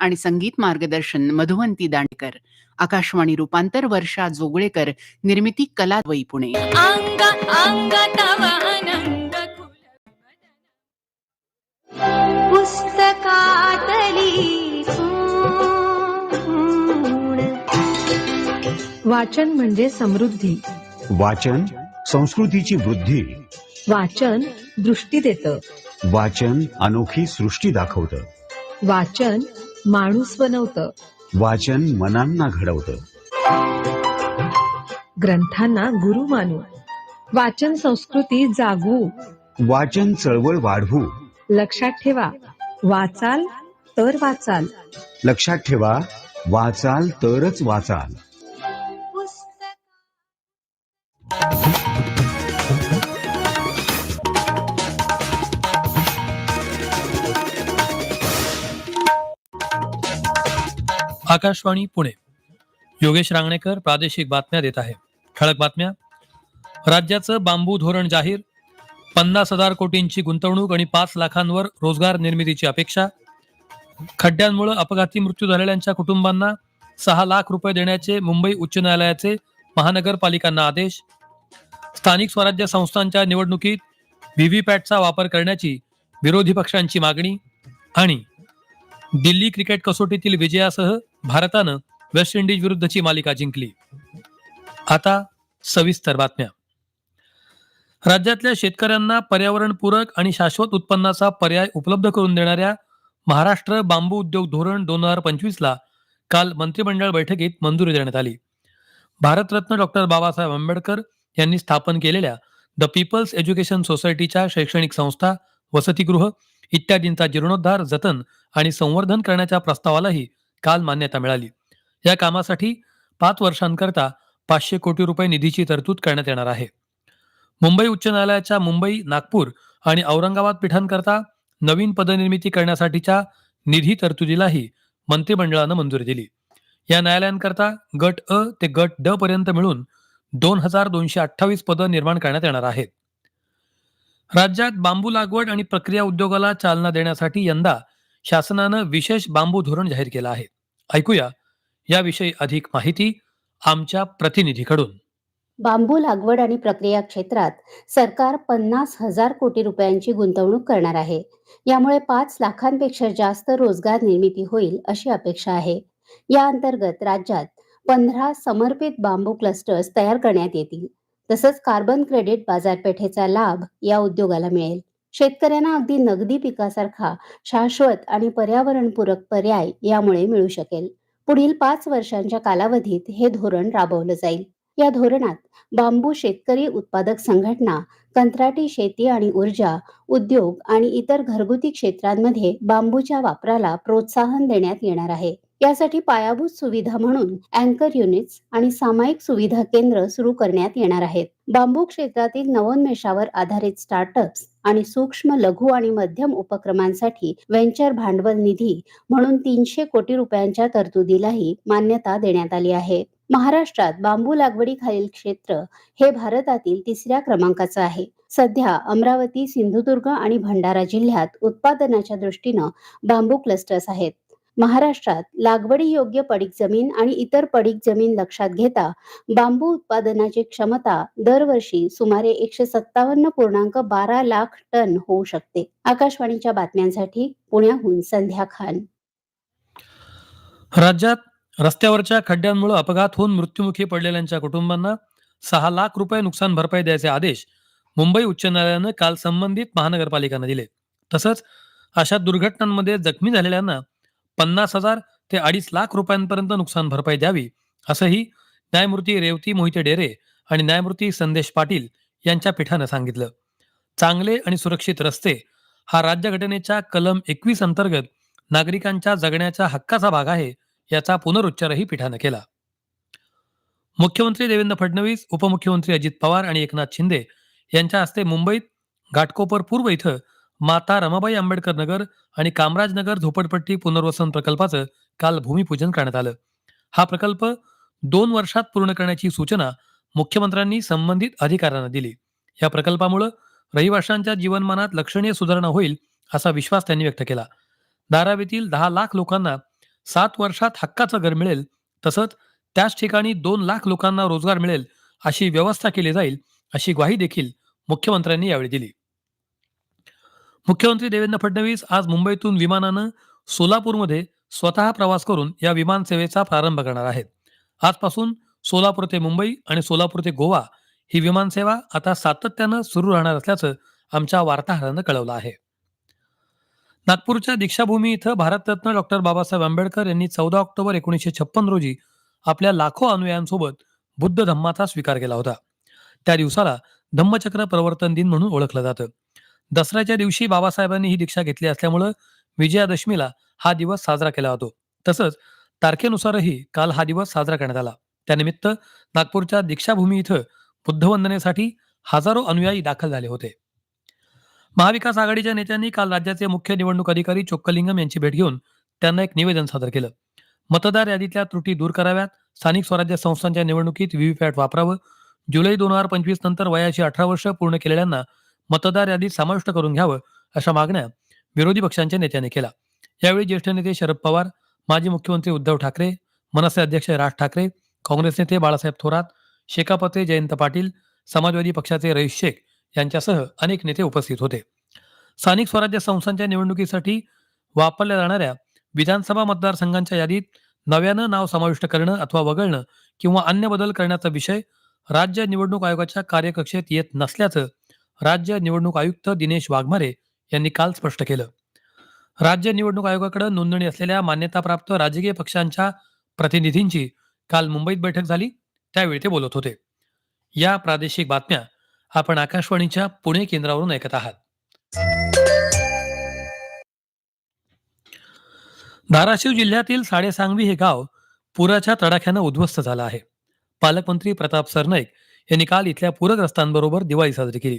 आणि संगीत मार्गदर्शन मधुवंती दांडेकर आकाशवाणी रूपांतर वर्षा जोगळेकर निर्मिती कला वै पुणे. वाचन म्हणजे समृद्धी. वाचन संस्कृतीची वृद्धी. वाचन दृष्टी देतं. वाचन अनोखी सृष्टी दाखवतं. वाचन माणूस बनवतं. वाचन मनांना घडवतं. ग्रंथांना गुरु मानू. वाचन संस्कृती जागू. वाचन चळवळ वाढवू. लक्षात ठेवा वाचाल तर वाचाल. लक्षात ठेवा वाचाल तरच वाचाल. आकाशवाणी पुणे. योगेश रांगणेकर प्रादेशिक बातम्या देत आहे. ठळक बातम्या. राज्याचं बांबू धोरण जाहीर. पन्नास हजार कोटींची गुंतवणूक आणि पाच लाखांवर रोजगार निर्मितीची अपेक्षा. खड्ड्यांमुळे अपघाती मृत्यू झालेल्यांच्या कुटुंबांना सहा लाख रुपये देण्याचे मुंबई उच्च न्यायालयाचे महानगरपालिकांना आदेश. स्थानिक स्वराज्य संस्थांच्या निवडणुकीत व्हीव्हीपॅटचा वापर करण्याची विरोधी पक्षांची मागणी. आणि दिल्ली क्रिकेट कसोटीतील विजयासह भारतानं वेस्ट इंडिज विरुद्धची मालिका जिंकली. आता सविस्तर बातम्या. राज्यातल्या शेतकऱ्यांना पर्यावरणपूरक आणि शाश्वत उत्पन्नाचा पर्याय उपलब्ध करून देणाऱ्या महाराष्ट्र बांबू उद्योग धोरण दोन हजार पंचवीसला काल मंत्रिमंडळ बैठकीत मंजुरी देण्यात आली. भारतरत्न डॉक्टर बाबासाहेब आंबेडकर यांनी स्थापन केलेल्या द पीपल्स एज्युकेशन सोसायटीच्या शैक्षणिक संस्था वसतिगृह इत्यादींचा जीर्णोद्धार जतन आणि संवर्धन करण्याच्या प्रस्तावालाही काल मान्यता मिळाली. या कामासाठी पाच वर्षांकरता पाचशे कोटी रुपये निधीची तरतूद करण्यात येणार आहे. मुंबई उच्च न्यायालयाच्या मुंबई नागपूर आणि औरंगाबाद पीठांकरता नवीन पदनिर्मिती करण्यासाठीच्या निधी तरतुदीलाही मंत्रिमंडळानं मंजुरी दिली. या न्यायालयांकरता गट अ ते गट ड पर्यंत मिळून दोन हजार दोनशे अठ्ठावीस पदं निर्माण करण्यात येणार आहेत. राज्यात बांबू लागवड आणि प्रक्रिया उद्योगाला चालना देण्यासाठी यंदा शासनानं विशेष बांबू धोरण जाहीर केलं आहे. ऐकूया याविषयी अधिक माहिती आमच्या प्रतिनिधीकडून. बांबू लागवड आणि प्रक्रिया क्षेत्रात सरकार पन्नास हजार कोटी रुपयांची गुंतवणूक करणार आहे. यामुळे पाच लाखांपेक्षा जास्त रोजगार निर्मिती होईल अशी अपेक्षा आहे. या अंतर्गत राज्यात पंधरा समर्पित बांबू क्लस्टर्स तयार करण्यात येतील. तसंच कार्बन क्रेडिट बाजारपेठेचा लाभ या उद्योगाला मिळेल. शेतकऱ्यांना अगदी नगदी पिकासारखा शाश्वत आणि पर्यावरणपूरक पर्याय यामुळे मिळू शकेल. पुढील पाच वर्षांच्या कालावधीत हे धोरण राबवलं जाईल. या धोरणात बांबू शेतकरी उत्पादक संघटना कंत्राटी शेती आणि ऊर्जा उद्योग आणि इतर घरगुती क्षेत्रांमध्ये बांबूच्या वापराला प्रोत्साहन देण्यात येणार आहे. यासाठी पायाभूत सुविधा म्हणून अँकर युनिट्स आणि सामायिक सुविधा केंद्र सुरू करण्यात येणार आहेत. बांबू क्षेत्रातील नवोन्मेषावर आधारित स्टार्टअप्स आणि सूक्ष्म लघु आणि मध्यम उपक्रमांसाठी व्हेंचर भांडवल निधी म्हणून तीनशे कोटी रुपयांच्या तरतुदीलाही मान्यता देण्यात आली आहे. महाराष्ट्रात बांबू लागवडीखालील क्षेत्र हे भारतातील तिसऱ्या क्रमांकाचं आहे. सध्या अमरावती सिंधुदुर्ग आणि भंडारा जिल्ह्यात उत्पादनाच्या दृष्टीनं बांबू क्लस्टर्स आहेत. महाराष्ट्रात लागवडी योग्य पडीक जमीन आणि इतर पडीक जमीन लक्षात घेता बांबू उत्पादनाची क्षमता दरवर्षी सुमारे एकशे सत्तावन्न पूर्णांक बारा लाख टन होऊ शकते. आकाशवाणीच्या बातम्यांसाठी पुण्याहून संध्या खान. राज्यात रस्त्यावरच्या खड्ड्यांमुळे अपघात होऊन मृत्युमुखी पडलेल्यांच्या कुटुंबांना सहा लाख रुपये नुकसान भरपाई द्यायचे आदेश मुंबई उच्च न्यायालयानं काल संबंधित महानगरपालिकांना दिले. तसंच अशा दुर्घटनांमध्ये जखमी झालेल्यांना पन्नास हजार ते अडीच लाख रुपयांपर्यंत नुकसान भरपाई द्यावी असंही न्यायमूर्ती रेवती मोहिते डेरे आणि न्यायमूर्ती संदेश पाटील यांच्या पीठानं सांगितलं. चांगले आणि सुरक्षित रस्ते हा राज्यघटनेच्या कलम एकवीस अंतर्गत नागरिकांच्या जगण्याच्या हक्काचा भाग आहे याचा पुनरुच्चारही पीठानं केला. मुख्यमंत्री देवेंद्र फडणवीस उपमुख्यमंत्री अजित पवार आणि एकनाथ शिंदे यांच्या हस्ते मुंबईत घाटकोपर पूर्व इथं माता रमाबाई आंबेडकर नगर आणि कामराज नगर झोपडपट्टी पुनर्वसन प्रकल्पाचं काल भूमिपूजन करण्यात आलं. हा प्रकल्प दोन वर्षात पूर्ण करण्याची सूचना मुख्यमंत्र्यांनी संबंधित अधिकाऱ्यांना दिली. या प्रकल्पामुळे रहिवाशांच्या जीवनमानात लक्षणीय सुधारणा होईल असा विश्वास त्यांनी व्यक्त केला. धारावीतील दहा लाख लोकांना सात वर्षात हक्काचं घर मिळेल तसंच त्याच ठिकाणी दोन लाख लोकांना रोजगार मिळेल अशी व्यवस्था केली जाईल अशी ग्वाही देखील मुख्यमंत्र्यांनी यावेळी दिली. मुख्यमंत्री देवेंद्र फडणवीस आज मुंबईतून विमानानं सोलापूरमध्ये स्वतः प्रवास करून या विमान सेवेचा प्रारंभ करणार आहेत. आजपासून सोलापूर ते मुंबई आणि सोलापूर ते गोवा ही विमानसेवा आता सातत्यानं सुरू राहणार असल्याचं आमच्या वार्ताहरानं कळवलं आहे. नागपूरच्या दीक्षाभूमी इथं भारतरत्न डॉक्टर बाबासाहेब आंबेडकर यांनी चौदा ऑक्टोबर एकोणीसशे छप्पन रोजी आपल्या लाखो अनुयायांसोबत बुद्ध धम्माचा स्वीकार केला होता. त्या दिवसाला धम्मचक्र प्रवर्तन दिन म्हणून ओळखलं जातं. दसऱ्याच्या दिवशी बाबासाहेबांनी ही दीक्षा घेतली असल्यामुळं विजयादशमीला हा दिवस साजरा केला जातो. तसंच तारखेनुसारही काल हा दिवस साजरा करण्यात आला. त्यानिमित्त नागपूरच्या दीक्षाभूमी इथं बुद्धवंदनेसाठी हजारो अनुयायी दाखल झाले होते. महाविकास आघाडीच्या नेत्यांनी काल राज्याचे मुख्य निवडणूक अधिकारी चोक्कलिंगम यांची भेट घेऊन त्यांना एक निवेदन सादर केलं. मतदार यादीतल्या त्रुटी दूर कराव्यात स्थानिक स्वराज्य संस्थांच्या निवडणुकीत व्हीव्हीपॅट वापरावं जुलै दोन हजार पंचवीस नंतर वयाची अठरा वर्ष पूर्ण केलेल्यांना मतदार यादीत समाविष्ट करून घ्यावं अशा मागण्या विरोधी पक्षांच्या नेत्यांनी केल्या. यावेळी ज्येष्ठ नेते शरद पवार माजी मुख्यमंत्री उद्धव ठाकरे मनसे अध्यक्ष राज ठाकरे काँग्रेस नेते बाळासाहेब थोरात शेकापते जयंत पाटील समाजवादी पक्षाचे रईस शेख यांच्यासह अनेक नेते उपस्थित होते. स्थानिक स्वराज्य संस्थांच्या निवडणुकीसाठी वापरल्या जाणाऱ्या विधानसभा मतदारसंघांच्या यादीत नव्यानं नाव समाविष्ट करणं अथवा वगळणं किंवा अन्य बदल करण्याचा विषय राज्य निवडणूक आयोगाच्या कार्यकक्षेत येत नसल्याचं राज्य निवडणूक आयुक्त दिनेश वाघमारे यांनी काल स्पष्ट केलं. राज्य निवडणूक आयोगाकडे नोंदणी असलेल्या मान्यताप्राप्त राजकीय पक्षांच्या प्रतिनिधींची काल मुंबईत बैठक झाली त्यावेळी ते बोलत होते. या प्रादेशिक बातम्या आपण आकाशवाणीच्या पुणे केंद्रावरून ऐकत आहात. धाराशिव जिल्ह्यातील साडेसांगवी हे गाव पुराच्या तडाख्यानं उद्ध्वस्त झालं आहे. पालकमंत्री प्रताप सरनाईक यांनी काल इथल्या पूरग्रस्तांबरोबर दिवाळी साजरी केली.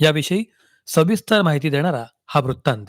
याविषयी सविस्तर माहिती देणारा हा वृत्तांत.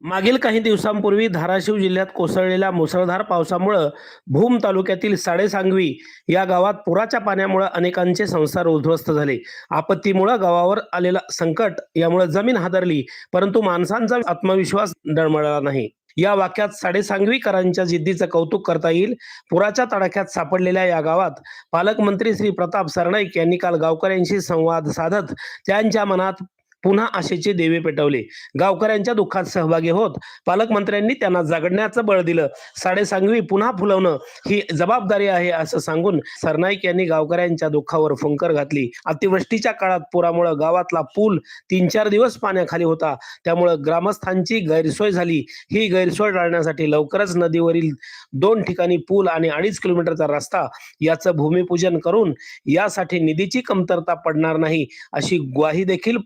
मागील काही दिवसांपूर्वी धाराशिव जिल्ह्यात कोसळलेल्या मुसळधार पावसामुळं भूम तालुक्यातील साडेसांगवी या गावात पुराच्या पाण्यामुळे अनेकांचे संसार उद्ध्वस्त झाले. आपत्तीमुळे गावावर आलेला संकट यामुळे जमीन हादरली परंतु माणसांचा आत्मविश्वास डळमळला नाही. या वाक्यात साडेसांगवीकरांच्या जिद्दीचं कौतुक करता येईल. पुराच्या तडाख्यात सापडलेल्या या गावात पालकमंत्री श्री प्रताप सरनाईक यांनी काल गावकऱ्यांशी संवाद साधत त्यांच्या मनात पुन्हा आशेचे देवे पेटवले. गावकऱ्यांच्या दुःखात सहभागी होत. पालकमंत्र्यांनी त्यांना जगण्याचं बळ दिलं. साडेसांगवी पुन्हा फुलवणं ही जबाबदारी आहे असं सांगून सरनाईक यांनी गावकऱ्यांच्या दुःखावर फुंकर घातली. अतिवृष्टीच्या काळात पुरामुळं गावातला पूल तीन चार दिवस पाण्याखाली होता. त्यामुळं ग्रामस्थांची गैरसोय झाली. ही गैरसोय टाळण्यासाठी लवकरच नदीवरील दोन ठिकाणी पूल आणि अडीच किलोमीटरचा रस्ता याचं भूमिपूजन करून यासाठी निधीची कमतरता पडणार नाही अशी ग्वाही देखील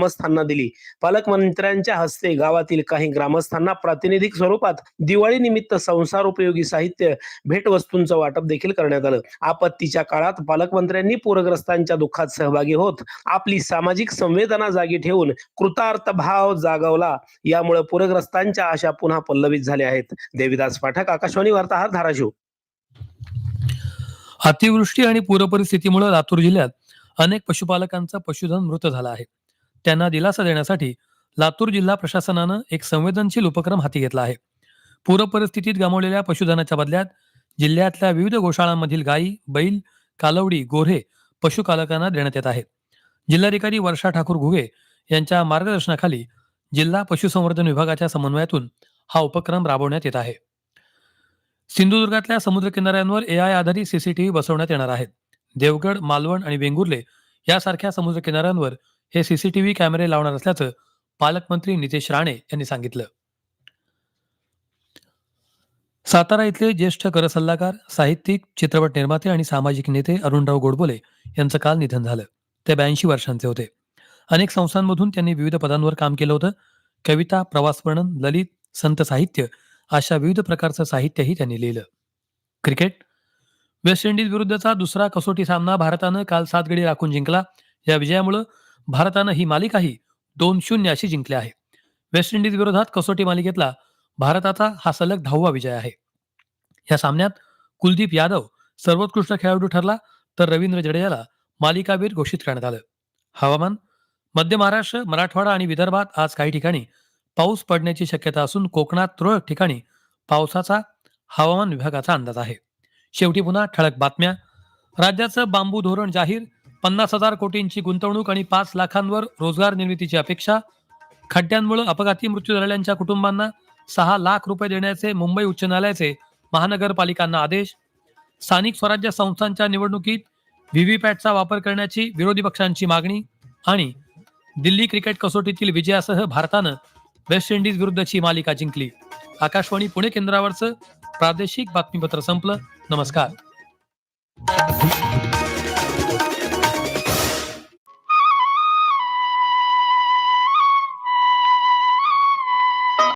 ग्रामस्थांना दिली. पालकमंत्र्यांच्या हस्ते गावातील काही ग्रामस्थांना प्रातिनिधिक स्वरूपात दिवाळी निमित्त संसार उपयोगी साहित्य भेटवस्तूंचं वाटप देखील करण्यात आलं. आपत्तीच्या काळात पालकमंत्र्यांनी पूरग्रस्तांच्या दुःखात सहभागी होत आपली सामाजिक संवेदना जागी ठेवून कृतार्थ भाव जागवला. यामुळे पूरग्रस्तांच्या आशा पुन्हा पल्लवित झाल्या आहेत. देविदास पाठक आकाशवाणी वार्ताहर धाराशिव. अतिवृष्टी आणि पूरपरिस्थितीमुळे लातूर जिल्ह्यात अनेक पशुपालकांचा पशुधन मृत झाला आहे. त्यांना दिलासा देण्यासाठी लातूर जिल्हा प्रशासनानं एक संवेदनशील उपक्रम हाती घेतला आहे. पूरपरिस्थितीत गमावलेल्या पशुधनाच्या बदल्यात जिल्ह्यातल्या विविध गोशाळांमधील गायी बैल कालवडी गोऱ्हे पशुपालकांना देण्यात येत आहे. जिल्हाधिकारी वर्षा ठाकूर घुगे यांच्या मार्गदर्शनाखाली जिल्हा पशुसंवर्धन विभागाच्या समन्वयातून हा उपक्रम राबवण्यात येत आहे. सिंधुदुर्गातल्या समुद्र किनाऱ्यांवर एआय आधारित सीसीटीव्ही बसवण्यात येणार आहेत देवगड मालवण आणि वेंगुर्ले यासारख्या समुद्र किनाऱ्यांवर हे सीसीटीव्ही कॅमेरे लावणार असल्याचं पालकमंत्री नितेश राणे यांनी सांगितलं. सातारा इथले ज्येष्ठ कर सल्लागार साहित्यिक चित्रपट निर्माते आणि सामाजिक नेते अरुणराव गोडबोले यांचं काल निधन झालं. ते ब्याऐंशी वर्षांचे होते. अनेक संस्थांमधून त्यांनी विविध पदांवर काम केलं होतं. कविता प्रवास वर्णन ललित संत साहित्य अशा विविध प्रकारचं साहित्यही त्यांनी लिहिलं. क्रिकेट? वेस्ट इंडिज विरुद्धचा दुसरा कसोटी सामना भारतानं काल सात गडी राखून जिंकला. या विजयामुळं भारतानं ही मालिकाही दोन शून्य अशी जिंकली आहे. वेस्ट इंडिज विरोधात कसोटी मालिकेतला भारताचा हा सलग दहावा विजय आहे. या सामन्यात कुलदीप यादव सर्वोत्कृष्ट खेळाडू ठरला तर रवींद्र जडेजाला मालिकावीर घोषित करण्यात आलं. हवामान मध्य महाराष्ट्र मराठवाडा आणि विदर्भात आज काही ठिकाणी पाऊस पडण्याची शक्यता असून कोकणात तुरळक ठिकाणी पावसाचा हवामान विभागाचा अंदाज आहे. शेवटी पुन्हा ठळक बातम्या. राज्याचं बांबू धोरण जाहीर पन्नास हजार कोटींची गुंतवणूक आणि पाच लाखांवर रोजगार निर्मितीची अपेक्षा खड्ड्यांमुळे अपघाती मृत्यू झालेल्यांच्या कुटुंबांना सहा लाख रुपये देण्याचे मुंबई उच्च न्यायालयाचे महानगरपालिकांना आदेश स्थानिक स्वराज्य संस्थांच्या निवडणुकीत व्हीव्हीपॅटचा वापर करण्याची विरोधी पक्षांची मागणी आणि दिल्ली क्रिकेट कसोटीतील विजयासह भारतानं वेस्ट इंडिज विरुद्धची मालिका जिंकली. आकाशवाणी पुणे केंद्रावरचं प्रादेशिक बातमीपत्र संपलं. नमस्कार.